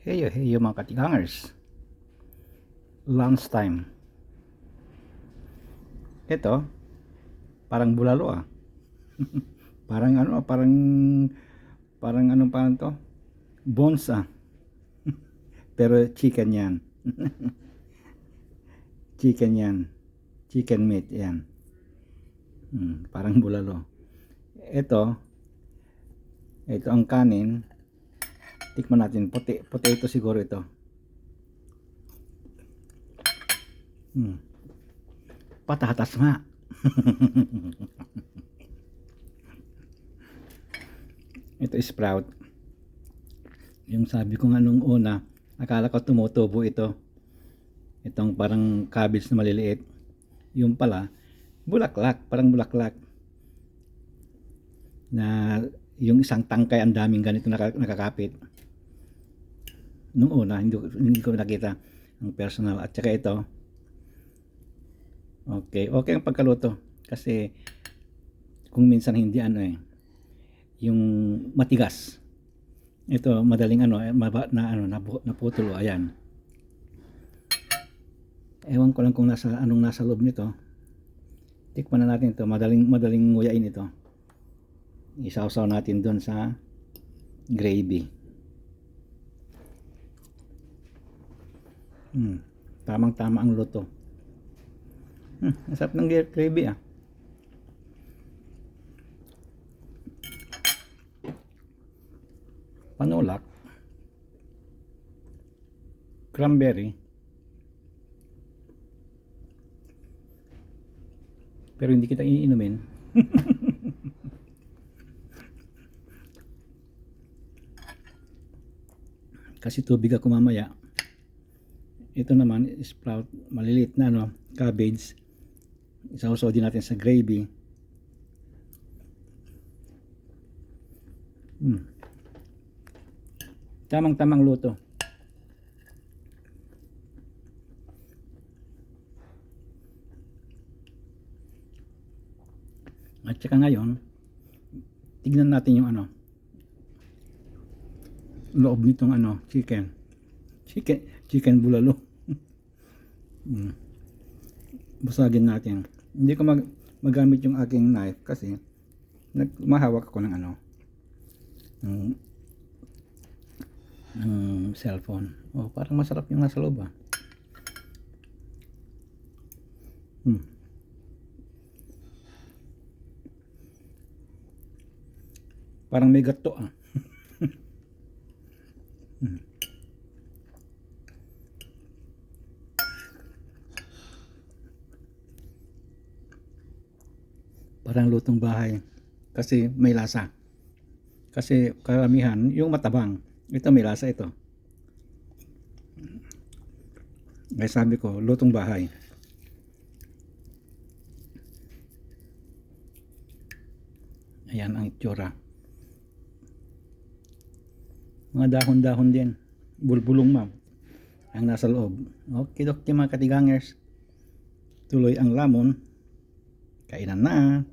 Heyo, heyo mga katigangers. Lunch time. Ito, parang bulalo ah. parang ano, parang parang anong pa to? Bones ah. Pero chicken yan. chicken yan. Chicken meat yan. Hmm, parang bulalo. Ito, ito ang kanin. Tikman natin. Puti, potato siguro ito. Hmm. Patatas nga. ito is sprout. Yung sabi ko nga nung una, akala ko tumutubo ito. Itong parang cabbage na maliliit. Yung pala, bulaklak, parang bulaklak. Na yung isang tangkay ang daming ganito naka, nakakapit. Nung una, hindi, hindi ko nakita ang personal. At saka ito, okay, okay ang pagkaluto. Kasi, kung minsan hindi ano eh, yung matigas. Ito, madaling ano, eh, maba, na ano, naputulo, ayan. Ewan ko lang kung nasa, anong nasa loob nito. Tikman na natin ito, madaling, madaling nguyain ito isawsaw natin doon sa gravy. Hmm, tamang-tama ang luto. Hmm, ang sarap ng gra- gravy ah. Panulak. Cranberry. Pero hindi kita iinumin. kasi tubig ako mamaya ito naman sprout maliliit na ano cabbage isausaw din natin sa gravy hmm. tamang tamang luto at saka ngayon tignan natin yung ano loob nitong ano, chicken. Chicken, chicken bulalo. mm. Basagin natin. Hindi ko mag magamit yung aking knife kasi nag mahawak ako ng ano ng, ng cellphone. Oh, parang masarap yung nasa loob ah. Hmm. Parang may gato ah. parang lutong bahay. Kasi may lasa. Kasi karamihan yung matabang. Ito may lasa ito. Ay sabi ko lutong bahay. Ayan ang itsura. Mga dahon-dahon din. Bulbulong ma'am ang nasa loob. Okay okay mga katigangers. Tuloy ang lamon. Kainan na